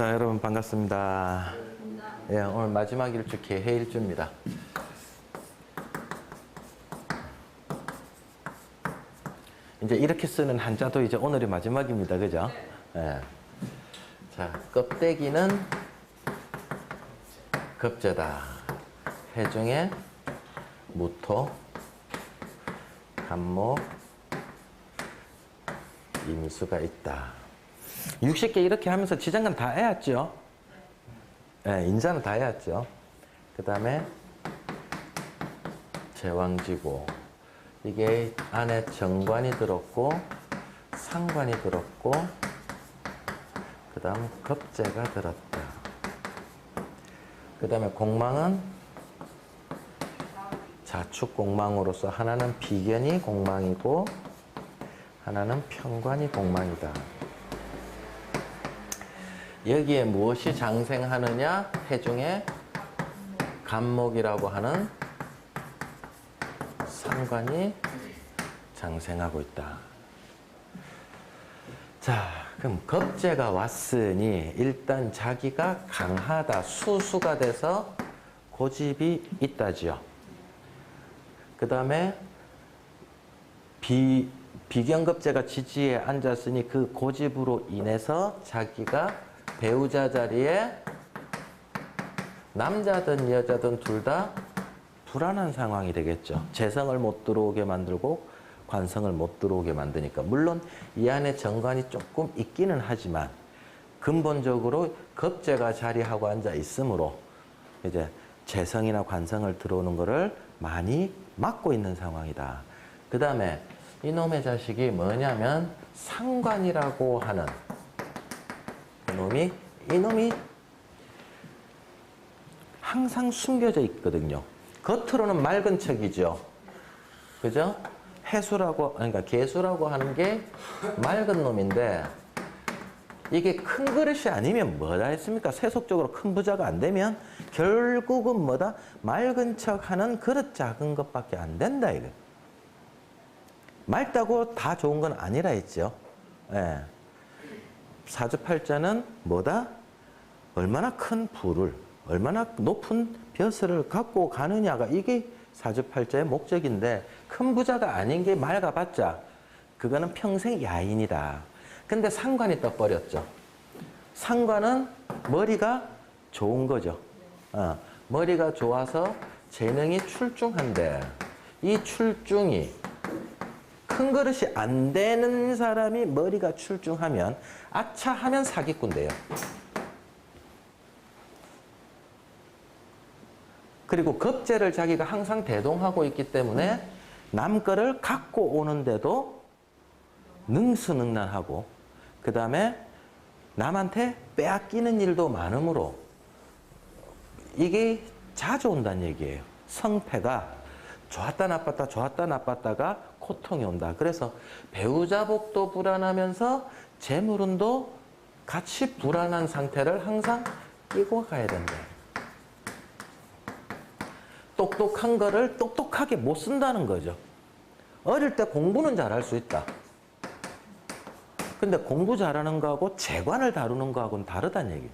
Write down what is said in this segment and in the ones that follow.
자, 여러분 반갑습니다. 예, 오늘 마지막 일주 개해 일주입니다. 이제 이렇게 쓰는 한자도 이제 오늘이 마지막입니다. 그죠? 예. 자, 껍데기는 급제다. 해중에 무토, 간목, 임수가 있다. 60개 이렇게 하면서 지장간 다 해왔죠? 예, 인자는 다 해왔죠. 그 다음에 제왕지고 이게 안에 정관이 들었고 상관이 들었고 그 다음 겁재가 들었다. 그 다음에 공망은 자축 공망으로서 하나는 비견이 공망이고 하나는 편관이 공망이다. 여기에 무엇이 장생하느냐? 해중에 간목이라고 하는 상관이 장생하고 있다. 자, 그럼 겁재가 왔으니 일단 자기가 강하다, 수수가 돼서 고집이 있다지요. 그 다음에 비, 비경급제가 지지에 앉았으니 그 고집으로 인해서 자기가 배우자 자리에 남자든 여자든 둘 다 불안한 상황이 되겠죠. 재성을 못 들어오게 만들고 관성을 못 들어오게 만드니까. 물론 이 안에 정관이 조금 있기는 하지만 근본적으로 급제가 자리하고 앉아 있으므로 이제 재성이나 관성을 들어오는 것을 많이 막고 있는 상황이다. 그 다음에 이놈의 자식이 뭐냐면 상관이라고 하는 그놈이 이놈이 항상 숨겨져 있거든요. 겉으로는 맑은 척이죠. 그죠? 해수라고, 그러니까 개수라고 하는 게 맑은 놈인데 이게 큰 그릇이 아니면 뭐다 했습니까? 세속적으로 큰 부자가 안 되면 결국은 뭐다? 맑은 척 하는 그릇 작은 것밖에 안 된다, 이거. 맑다고 다 좋은 건 아니라 했죠. 예. 사주팔자는 뭐다? 얼마나 큰 부를, 얼마나 높은 벼슬을 갖고 가느냐가 이게 사주팔자의 목적인데 큰 부자가 아닌 게 맑아봤자 그거는 평생 야인이다. 근데 상관이 떠버렸죠. 상관은 머리가 좋은 거죠. 어, 머리가 좋아서 재능이 출중한데 이 출중이 큰 그릇이 안 되는 사람이 머리가 출중하면 아차 하면 사기꾼 돼요. 그리고 급제를 자기가 항상 대동하고 있기 때문에 남 거를 갖고 오는데도 능수능란하고 그 다음에 남한테 빼앗기는 일도 많으므로 이게 자주 온다는 얘기예요. 성패가 좋았다 나빴다 좋았다 나빴다가 고통이 온다. 그래서 배우자 복도 불안하면서 재물운도 같이 불안한 상태를 항상 끼고 가야 된다. 똑똑한 거를 똑똑하게 못 쓴다는 거죠. 어릴 때 공부는 잘할 수 있다. 근데 공부 잘하는 거하고 재관을 다루는 거하고는 다르다는 얘기.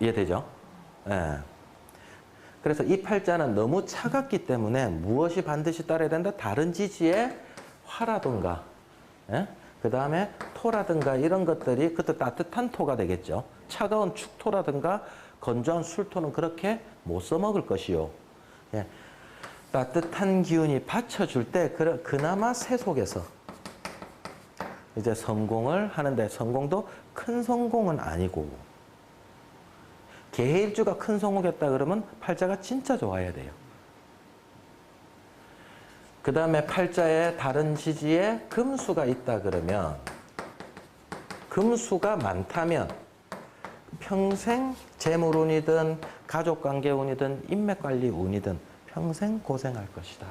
이해되죠? 예. 그래서 이 팔자는 너무 차갑기 때문에 무엇이 반드시 따라야 된다? 다른 지지에 화라든가, 예? 그 다음에 토라든가 이런 것들이 그때 따뜻한 토가 되겠죠. 차가운 축토라든가 건조한 술토는 그렇게 못 써먹을 것이요. 예. 따뜻한 기운이 받쳐줄 때 그, 그나마 새 속에서 이제 성공을 하는데 성공도 큰 성공은 아니고 개일주가 큰 성공했다 그러면 팔자가 진짜 좋아야 돼요. 그 다음에 팔자에 다른 지지에 금수가 있다 그러면 금수가 많다면 평생 재물운이든 가족관계운이든 인맥관리운이든 평생 고생할 것이다.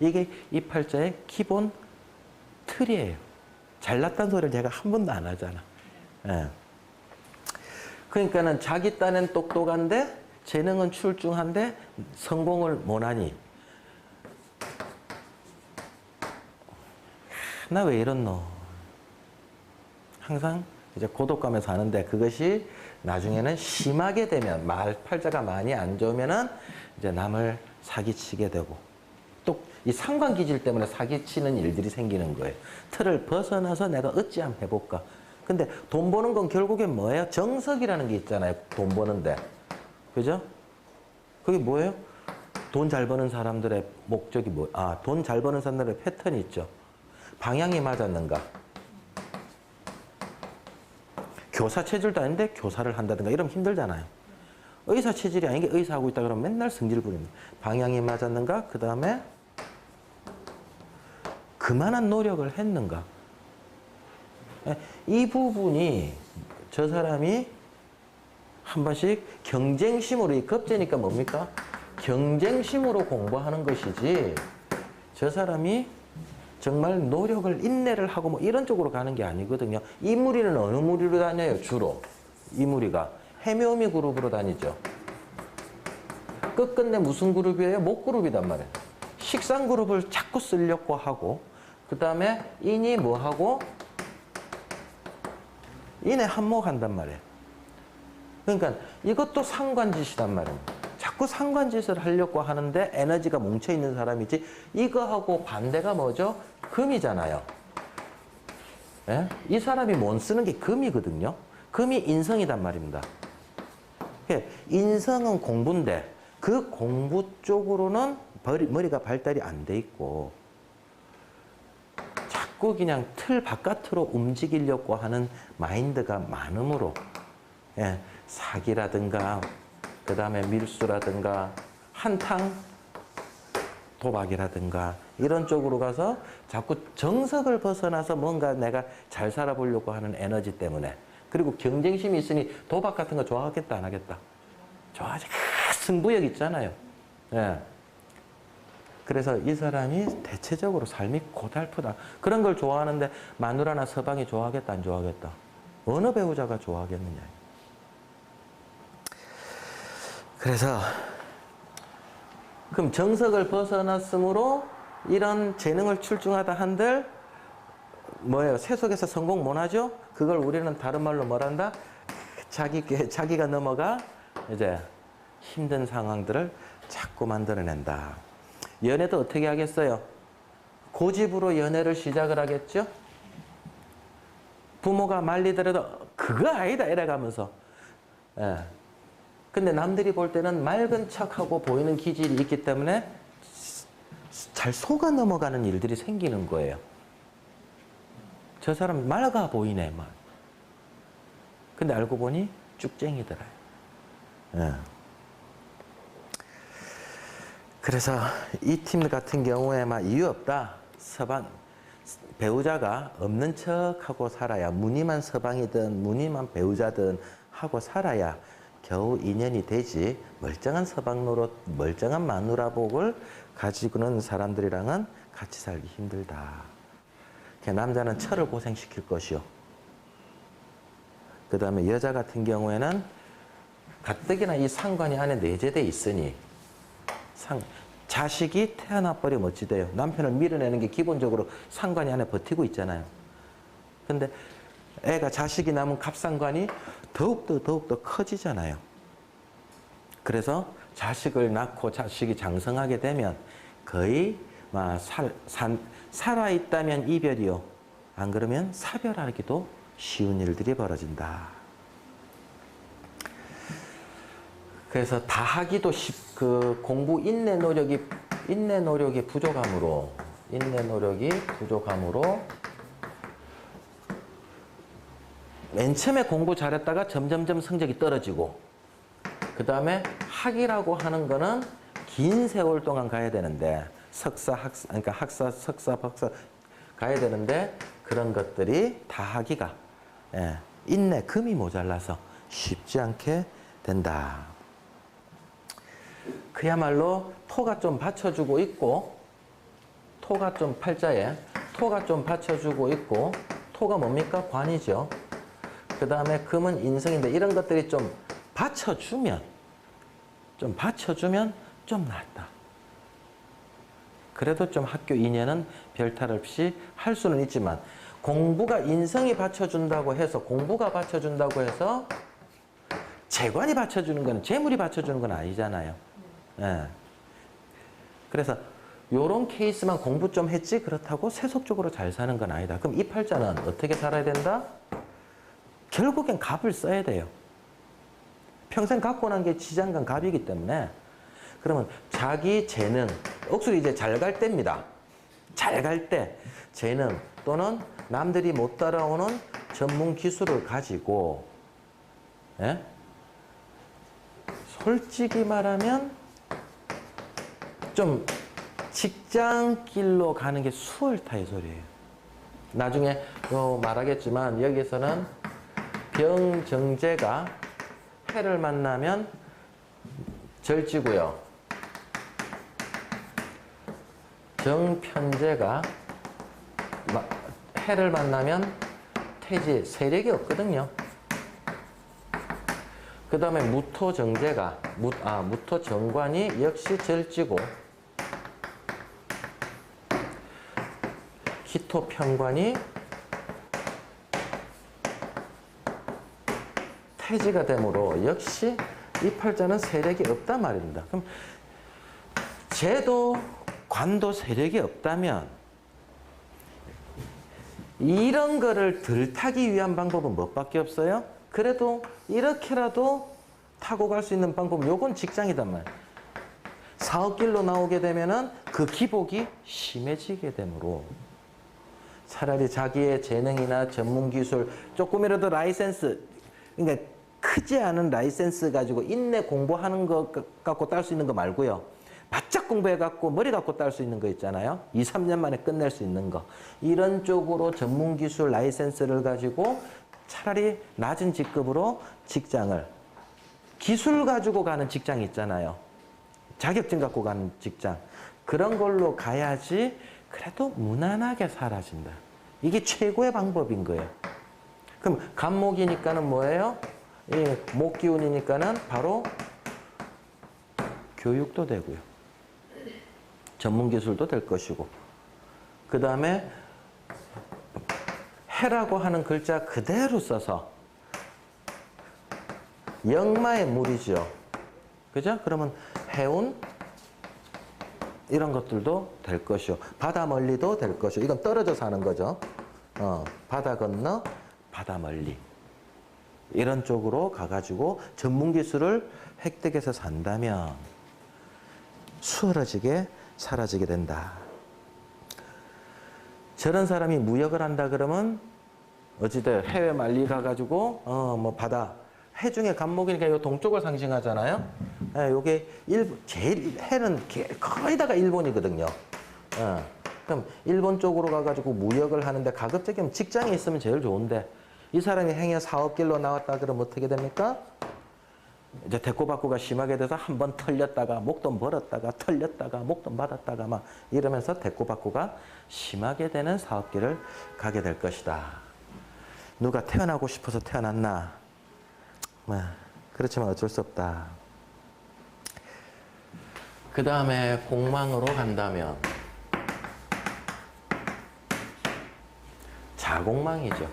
이게 이 팔자의 기본 틀이에요. 잘났다는 소리를 제가 한 번도 안 하잖아. 예. 그러니까는 자기 딴엔 똑똑한데 재능은 출중한데 성공을 못하니 나 왜 이렇노? 항상 이제 고독감에서 하는데 그것이 나중에는 심하게 되면 말 팔자가 많이 안 좋으면은 이제 남을 사기치게 되고 또 이 상관 기질 때문에 사기치는 일들이 생기는 거예요. 틀을 벗어나서 내가 어찌 한번 해볼까. 근데 돈 버는 건 결국엔 뭐예요? 정석이라는 게 있잖아요. 돈 버는데. 그죠? 그게 뭐예요? 돈 잘 버는 사람들의 목적이 뭐? 아, 돈 잘 버는 사람들의 패턴이 있죠. 방향이 맞았는가? 교사 체질도 아닌데 교사를 한다든가 이러면 힘들잖아요. 의사 체질이 아닌 게 의사하고 있다 그러면 맨날 승질 부립니다. 방향이 맞았는가? 그 다음에 그만한 노력을 했는가? 예, 이 부분이 저 사람이 한 번씩 경쟁심으로 이 급제니까 뭡니까? 경쟁심으로 공부하는 것이지 저 사람이 정말 노력을 인내를 하고 뭐 이런 쪽으로 가는 게 아니거든요. 이 무리는 어느 무리로 다녀요? 주로 이 무리가 해묘미 그룹으로 다니죠. 끝끝내 무슨 그룹이에요? 목 그룹이단 말이에요. 식상 그룹을 자꾸 쓰려고 하고 그 다음에 인이 뭐 하고 인에 한몫한단 말이에요. 그러니까 이것도 상관짓이란 말입니다. 자꾸 상관짓을 하려고 하는데 에너지가 뭉쳐 있는 사람이지 이거하고 반대가 뭐죠? 금이잖아요. 예? 이 사람이 못 쓰는 게 금이거든요. 금이 인성이단 말입니다. 예, 인성은 공부인데 그 공부 쪽으로는 머리- 머리가 발달이 안 돼 있고 자꾸 그냥 틀 바깥으로 움직이려고 하는 마인드가 많으므로 예, 사기라든가 그 다음에 밀수라든가 한탕 도박이라든가 이런 쪽으로 가서 자꾸 정석을 벗어나서 뭔가 내가 잘 살아보려고 하는 에너지 때문에 그리고 경쟁심이 있으니 도박 같은 거 좋아하겠다 안 하겠다. 좋아하지. 아, 승부욕 있잖아요. 예. 그래서 이 사람이 대체적으로 삶이 고달프다 그런 걸 좋아하는데 마누라나 서방이 좋아하겠다 안 좋아하겠다 어느 배우자가 좋아하겠느냐 그래서 그럼 정석을 벗어났으므로 이런 재능을 출중하다 한들 뭐예요? 세속에서 성공 못하죠? 그걸 우리는 다른 말로 뭐란다? 자기 자기가 넘어가 이제 힘든 상황들을 자꾸 만들어낸다. 연애도 어떻게 하겠어요? 고집으로 연애를 시작을 하겠죠? 부모가 말리더라도 그거 아니다 이래가면서 예. 근데 남들이 볼 때는 맑은 척하고 보이는 기질이 있기 때문에 잘 속아 넘어가는 일들이 생기는 거예요. 저 사람 맑아 보이네, 막. 근데 알고 보니 쭉쟁이더라요. 예. 그래서 이 팀 같은 경우에 막 이유 없다. 서방 배우자가 없는 척하고 살아야 무늬만 서방이든 무늬만 배우자든 하고 살아야 겨우 인연이 되지 멀쩡한 서방 노릇 멀쩡한 마누라복을 가지고는 사람들이랑은 같이 살기 힘들다. 그 남자는 철을 고생시킬 것이요. 그 다음에 여자 같은 경우에는 가뜩이나 이 상관이 안에 내재돼 있으니 상, 자식이 태어나 버리면 어찌 돼요? 남편을 밀어내는 게 기본적으로 상관이 안에 버티고 있잖아요. 근데 애가 자식이 남은 갑상관이 더욱더 더욱더 커지잖아요. 그래서 자식을 낳고 자식이 장성하게 되면 거의 막 살, 산, 살아있다면 이별이요. 안 그러면 사별하기도 쉬운 일들이 벌어진다. 그래서 다 하기도 쉽, 그 공부 인내 노력이 인내 노력이 부족함으로 인내 노력이 부족함으로 맨 처음에 공부 잘했다가 점점점 성적이 떨어지고 그 다음에 학이라고 하는 거는 긴 세월 동안 가야 되는데 석사 학사 그러니까 학사 석사 박사 가야 되는데 그런 것들이 다 하기가 예, 인내 금이 모자라서 쉽지 않게 된다. 그야말로 토가 좀 받쳐주고 있고 토가 좀 팔자에 토가 좀 받쳐주고 있고 토가 뭡니까 관이죠. 그 다음에 금은 인성인데 이런 것들이 좀 받쳐주면 좀 받쳐주면 좀 낫다. 그래도 좀 학교 2년은 별탈 없이 할 수는 있지만 공부가 인성이 받쳐준다고 해서 공부가 받쳐준다고 해서 재관이 받쳐주는 건 재물이 받쳐주는 건 아니잖아요. 예. 그래서 요런 케이스만 공부 좀 했지 그렇다고 세속적으로 잘 사는 건 아니다. 그럼 이 팔자는 어떻게 살아야 된다? 결국엔 갑을 써야 돼요. 평생 갖고 난 게 지장간 갑이기 때문에 그러면 자기 재능, 억수로 이제 잘 갈 때입니다. 잘 갈 때 재능 또는 남들이 못 따라오는 전문 기술을 가지고 예? 솔직히 말하면 좀 직장길로 가는 게 수월타의 소리예요. 나중에 요 말하겠지만 여기서는 병정제가 해를 만나면 절지고요. 정편제가 마- 해를 만나면 태지 세력이 없거든요. 그 다음에 무토정제가 무, 아, 무토정관이 역시 절지고 기토편관이 태지가 되므로 역시 이 팔자는 세력이 없단 말입니다. 그럼 제도 관도 세력이 없다면 이런 거를 덜 타기 위한 방법은 뭐밖에 없어요? 그래도 이렇게라도 타고 갈 수 있는 방법 요건 직장이단 말이에요. 사업길로 나오게 되면은 그 기복이 심해지게 되므로 차라리 자기의 재능이나 전문 기술 조금이라도 라이센스 그러니까 크지 않은 라이센스 가지고 인내 공부하는 것 갖고 딸 수 있는 거 말고요. 바짝 공부해 갖고 머리 갖고 딸 수 있는 거 있잖아요. 2, 3년 만에 끝낼 수 있는 거. 이런 쪽으로 전문 기술 라이센스를 가지고 차라리 낮은 직급으로 직장을 기술 가지고 가는 직장 있잖아요. 자격증 갖고 가는 직장. 그런 걸로 가야지 그래도 무난하게 사라진다. 이게 최고의 방법인 거예요. 그럼 간목이니까는 뭐예요? 이 목기운이니까는 바로 교육도 되고요. 전문 기술도 될 것이고. 그 다음에 해라고 하는 글자 그대로 써서 영마의 물이죠. 그죠? 그러면 해운 이런 것들도 될 것이요. 바다 멀리도 될 것이요. 이건 떨어져 사는 거죠. 어, 바다 건너 바다 멀리. 이런 쪽으로 가가지고 전문 기술을 획득해서 산다면 수월해지게 사라지게 된다. 저런 사람이 무역을 한다 그러면 어찌돼 해외 말리 가가지고 어 뭐 바다 해 중에 간목이니까 요 동쪽을 상징하잖아요. 예, 요게 일 제일 해는 게- 거의 다가 일본이거든요. 어, 그럼 일본 쪽으로 가가지고 무역을 하는데 가급적이면 직장에 있으면 제일 좋은데 이 사람이 행여 사업길로 나왔다 그러면 어떻게 됩니까? 이제 대꾸받고가 심하게 돼서 한 번 털렸다가 목돈 벌었다가 털렸다가 목돈 받았다가 막 이러면서 대꾸받고가 심하게 되는 사업길을 가게 될 것이다. 누가 태어나고 싶어서 태어났나? 뭐, 그렇지만 어쩔 수 없다. 그 다음에 공망으로 간다면 자공망이죠.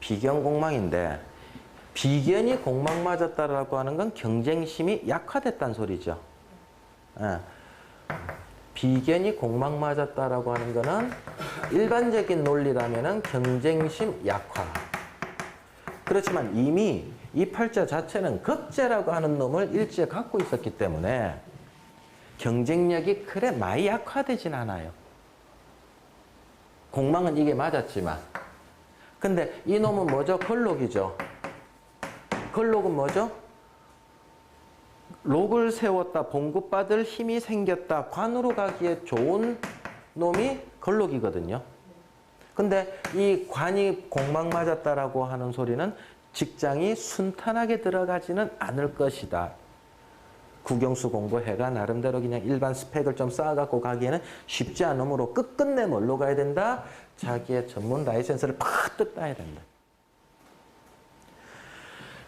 비견 공망인데 비견이 공망 맞았다라고 하는 건 경쟁심이 약화됐다는 소리죠. 예. 비견이 공망 맞았다라고 하는 거는 일반적인 논리라면은 경쟁심 약화. 그렇지만 이미 이 팔자 자체는 극제라고 하는 놈을 일지에 갖고 있었기 때문에 경쟁력이 그래 많이 약화되진 않아요. 공망은 이게 맞았지만 근데 이 놈은 뭐죠? 걸록이죠. 걸록은 뭐죠? 록을 세웠다, 봉급받을 힘이 생겼다, 관으로 가기에 좋은 놈이 걸록이거든요. 근데 이 관이 공망 맞았다라고 하는 소리는 직장이 순탄하게 들어가지는 않을 것이다. 국영수 공부해가 나름대로 그냥 일반 스펙을 좀 쌓아갖고 가기에는 쉽지 않으므로 끝끝내 뭘로 가야 된다? 자기의 전문 라이센스를 팍 따야 된다.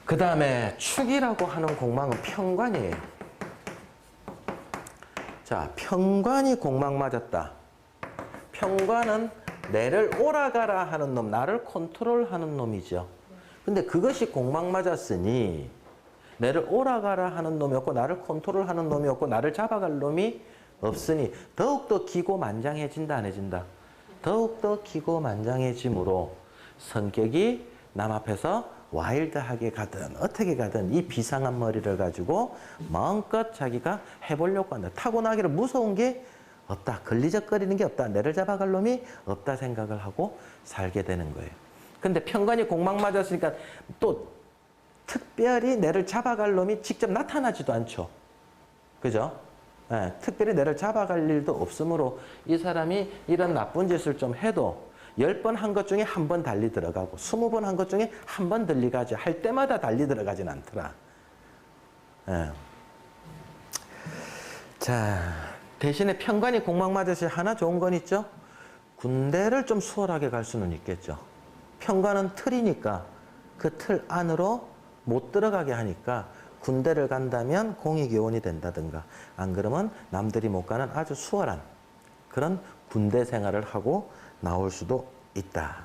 그 다음에 축이라고 하는 공망은 평관이에요. 자, 평관이 공막 맞았다. 평관은 내를 오라가라 하는 놈, 나를 컨트롤하는 놈이죠. 근데 그것이 공막 맞았으니 내를 오라가라 하는 놈이 없고 나를 컨트롤하는 놈이 없고 나를 잡아갈 놈이 없으니 더욱더 기고만장해진다 안 해진다. 더욱더 기고만장해짐으로 성격이 남 앞에서 와일드하게 가든 어떻게 가든 이 비상한 머리를 가지고 마음껏 자기가 해보려고 한다. 타고나기를 무서운 게 없다. 걸리적거리는 게 없다. 내를 잡아갈 놈이 없다 생각을 하고 살게 되는 거예요. 근데 평관이 공막 맞았으니까 또 특별히 내를 잡아갈 놈이 직접 나타나지도 않죠. 그죠? 예, 특별히 내를 잡아갈 일도 없으므로 이 사람이 이런 나쁜 짓을 좀 해도 열 번 한 것 중에 한 번 달리 들어가고 스무 번 한 것 중에 한번 들리 가지 할 때마다 달리 들어가진 않더라. 예. 자, 대신에 평관이 공막 맞으시 하나 좋은 건 있죠? 군대를 좀 수월하게 갈 수는 있겠죠. 평관은 틀이니까 그 틀 안으로 못 들어가게 하니까 군대를 간다면 공익요원이 된다든가 안 그러면 남들이 못 가는 아주 수월한 그런 군대 생활을 하고 나올 수도 있다.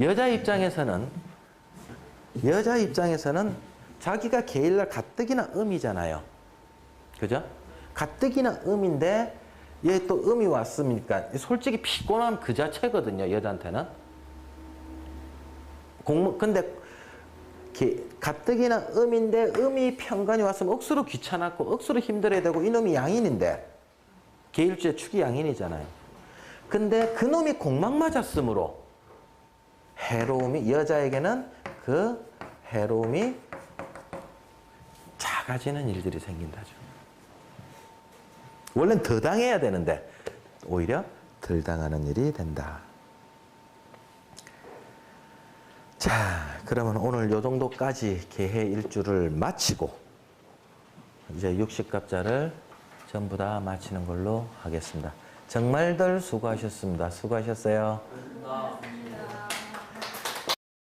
여자 입장에서는 여자 입장에서는 자기가 게일날 가뜩이나 음이잖아요. 그죠? 가뜩이나 음인데 얘 또 음이 왔으니까 솔직히 피곤함 그 자체거든요. 여자한테는. 공무 근데 게- 가뜩이나 음인데 음이 편관이 왔으면 억수로 귀찮았고 억수로 힘들어야 되고 이놈이 양인인데 계일주의 축이 양인이잖아요. 근데 그놈이 공막 맞았으므로 해로움이 여자에게는 그 해로움이 작아지는 일들이 생긴다죠. 원래는 더 당해야 되는데 오히려 덜 당하는 일이 된다. 자, 그러면 오늘 요 정도까지 개해 일주를 마치고 이제 육식갑자를 전부 다 마치는 걸로 하겠습니다. 정말들 수고하셨습니다. 수고하셨어요.